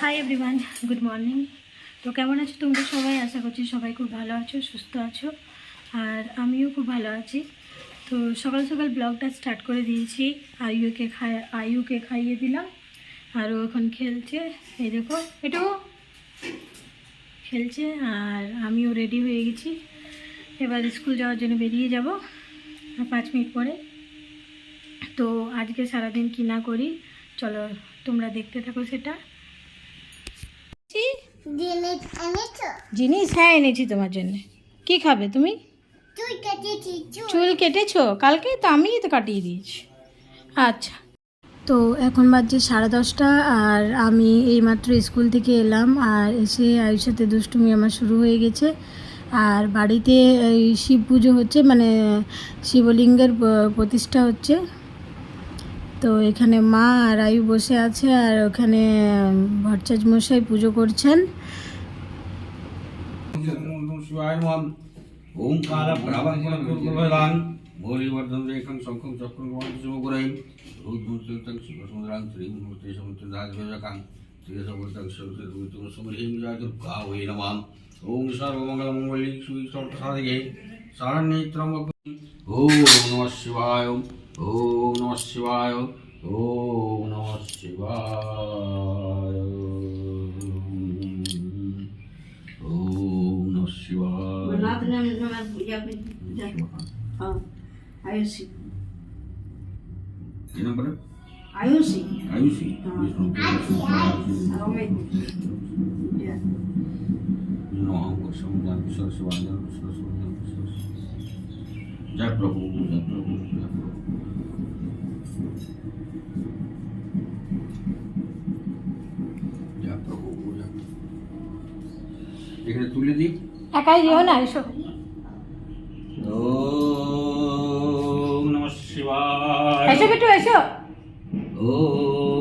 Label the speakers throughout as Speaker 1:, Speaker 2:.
Speaker 1: Hi everyone good morning তো কেমন আছো তোমরা সবাই? আশা করছি সবাই খুব ভালো আছো, সুস্থ আছো, আর আমিও খুব ভালো আছি। তো সকাল সকাল ব্লগটা স্টার্ট করে দিয়েছি। আয়ুকে খাই, আয়ুকে খাইয়ে দিলাম। আর ও এখন খেলছে, এই দেখো একটু খেলছে, আর আমিও রেডি হয়ে গেছি। এবার স্কুল যাওয়ার জন্য বেরিয়ে যাব পাঁচ মিনিট পরে। তো আজকে সারাদিন কি না করি, চলো তোমরা দেখতে থাকো সেটা।
Speaker 2: জিনিস
Speaker 1: জিনিস হ্যাঁ এনেছি তোমার জন্য। কি খাবে তুমি?
Speaker 2: চুল
Speaker 1: কেটেছো কালকে তো আমিই তো কাটিয়ে দিয়েছি। আচ্ছা। তো এখন বাজছে সাড়ে দশটা আর আমি এইমাত্র স্কুল থেকে এলাম আর এসে সাথে দুষ্টুমি আমার শুরু হয়ে গেছে। আর বাড়িতে এই শিব পুজো হচ্ছে মানে শিবলিঙ্গের প্রতিষ্ঠা হচ্ছে। তো এখানে মা আর আয়ু বসে আছে আর ওখানে ভট্টাচ মশাই পুজো করছেন।
Speaker 3: ওমকার প্রাবং শ্রীমূর্তি ওম শিবায় ওম নমঃ শিবায় ॐ नमः शिवाय
Speaker 4: ॐ नमः शिवाय ये नंबर है आयुषी आयुषी
Speaker 3: जय प्रभु जय प्रभु जय प्रभु এখানে তুলে দিই।
Speaker 1: একাই যেও না এসো।
Speaker 3: ওম নমঃ শিবায়।
Speaker 1: এসো বিটু এসো।
Speaker 3: ওম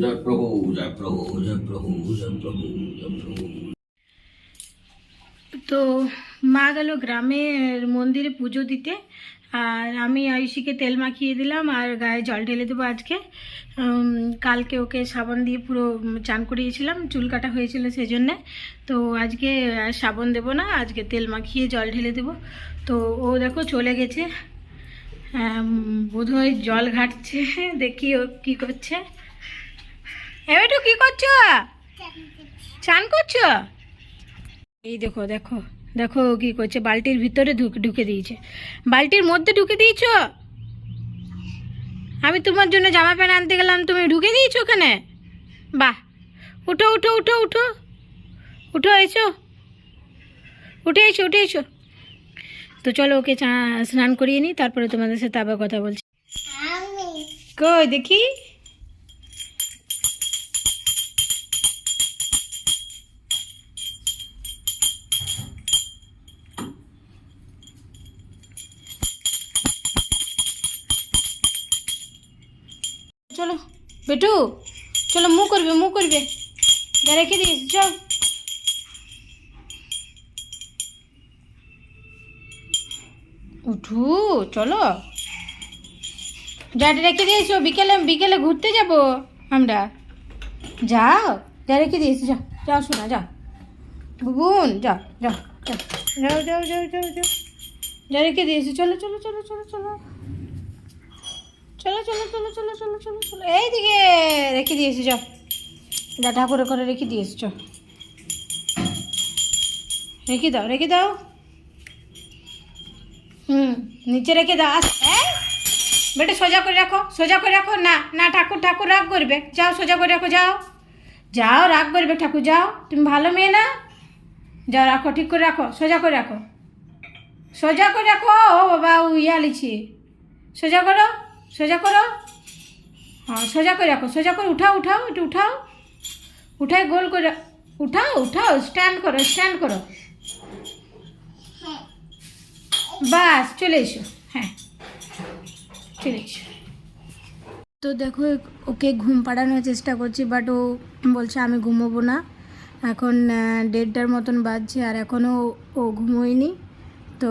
Speaker 3: জয় প্রভু জয় প্রভু জয় প্রভু জয় প্রভু জয় প্রভু।
Speaker 1: তো মা গেল গ্রামের মন্দিরে পুজো দিতে, আর আমি আয়ুষীকে তেল মাখিয়ে দিলাম আর গায়ে জল ঢেলে দেবো আজকে। কালকে ওকে সাবান দিয়ে পুরো চান করিয়েছিলাম, চুল কাটা হয়েছিল সেই জন্যে তো আজকে সাবান দেবো না, আজকে তেল মাখিয়ে জল ঢেলে দেবো। তো ও দেখো চলে গেছে। বোধ হয় জল ঘাটছে, দেখি ও কী করছে। এবার কি করছ? চান করছ? এই দেখো দেখো দেখো কি করছে। বালতির ভিতরে ঢুকে দিয়েছে। বালতির মধ্যে ঢুকে দিয়েছ? আমি তোমার জন্য জামা প্যান্ট আনতে গেলাম তুমি ঢুকে দিয়েছ ওখানে? বাহ উঠো উঠো উঠো উঠো। উঠো এসো। উঠে এসো উঠে এসো। তো চলো ওকে স্নান করিয়ে নিই তারপরে তোমাদের সাথে আবার কথা বলছি। কই দেখি? বেটু, চলো মু করবে মু করবে। রেখে দিস, চল। উঠু, চলো। যা রেখে দিয়েছ, বিকেলে বিকেলে ঘুরতে যাব আমরা। যাও যা রেখে দিয়েছি, যা যাও শোনা যা। বুবুন, যা যা যাও যাও যাও যাও যাও। যা রেখে দিয়েছি, চলো চলো চলো চলো চলো। চলো চলো চলো চলো চলো চলো চলো। এইদিকে রেখে দিয়েছি যাও যা ঠাকুরে করে রেখে দিয়েছি চল রেখে দাও রেখে দাও। হুম, নিচে রেখে দাও। আস বেটা, সোজা করে রাখো, সোজা করে রাখো। না না, ঠাকুর ঠাকুর রাগ করবে। যাও, সোজা করে রাখো, যাও। যাও, রাগ করবে, ঠাকুর, যাও। তুমি ভালো মেয়ে না? যাও, রাখো, ঠিক করে রাখো, সোজা করে রাখো। সোজা করে রাখো, ও বাবা, ও ইয়া লিছি সোজা করো। সোজা করো। হ্যাঁ সোজা করে রাখো, সোজা করে উঠাও উঠাও, একটু উঠাও। উঠাই গোল করে, উঠাও উঠাও স্ট্যান্ড করো স্ট্যান্ড করো। বাস, চলে এসো। হ্যাঁ চলে এসো। তো দেখো, ওকে ঘুম পাড়ানোর চেষ্টা করছি বাট ও বলছে আমি ঘুমোবো না। এখন দেড়টার মতন বাজছে, আর এখনও ও ঘুমোয়নি। তো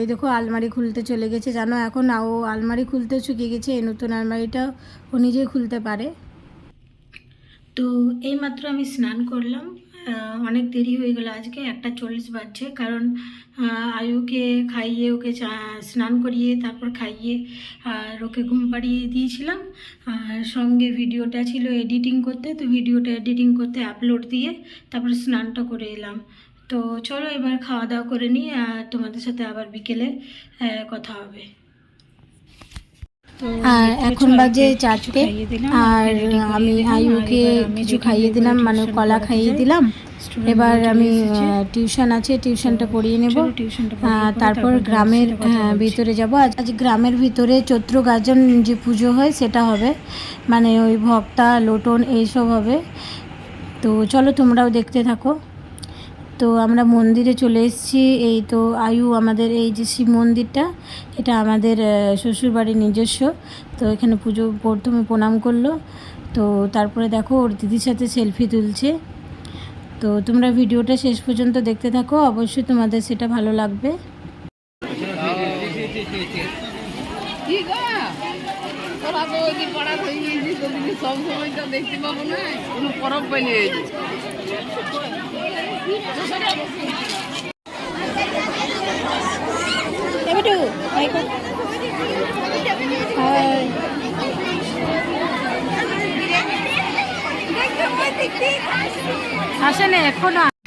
Speaker 1: এই দেখো আলমারি খুলতে চলে গেছে। জানো এখন ও আলমারি খুলতে শুকিয়ে গেছে, এই নতুন আলমারিটা ও নিজেই খুলতে পারে। তো এইমাত্র আমি স্নান করলাম। অনেক দেরি হয়ে গেল আজকে, একটা চল্লিশ বাজছে। কারণ আয়ুকে খাইয়ে, ওকে স্নান করিয়ে, তারপর খাইয়ে আর ওকে ঘুম পাড়িয়ে দিয়েছিলাম। আর সঙ্গে ভিডিওটা ছিল এডিটিং করতে, তো ভিডিওটা এডিটিং করতে আপলোড দিয়ে তারপর স্নানটা করে এলাম। তো চলো এবার খাওয়া দাওয়া করে নিই আর তোমাদের সাথে আবার বিকেলে কথা হবে। আর এখন বাজে চারটে আর আমি আয়ুকে কিছু খাইয়ে দিলাম মানে কলা খাইয়ে দিলাম। এবার আমি টিউশন আছে টিউশনটা পড়িয়ে নেব। তারপর গ্রামের আহ, ভিতরে যাব। আজ আজ গ্রামের ভিতরে চৈত্র গাজন যে পুজো হয় সেটা হবে। মানে ওই ভক্তা লোটন এইসব হবে। তো চলো তোমরাও দেখতে থাকো। তো আমরা মন্দিরে চলে এসেছি। এই তো আয়ু আমাদের এই যে শিব মন্দিরটা, এটা আমাদের শ্বশুরবাড়ির নিজস্ব। তো এখানে পুজো, প্রথমে প্রণাম করল। তো তারপরে দেখো, ওর দিদির সাথে সেলফি তুলছে। তো তোমরা ভিডিওটা শেষ পর্যন্ত দেখতে থাকো। অবশ্যই তোমাদের সেটা ভালো লাগবে।
Speaker 5: সব সময় তো দেখতে পাবো না? কোনো পরব পেলে
Speaker 1: আসে এখন এখনও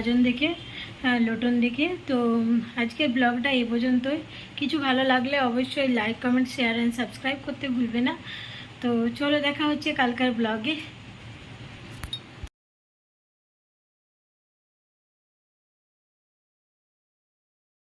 Speaker 1: গাজন দেখে হ্যাঁ লোটন দেখে। তো আজকের ব্লগটা এ পর্যন্তই। কিছু ভালো লাগলে অবশ্যই like comment share and subscribe করতে ভুলবে না। তো, চলো দেখা হচ্ছে কালকার ব্লগে।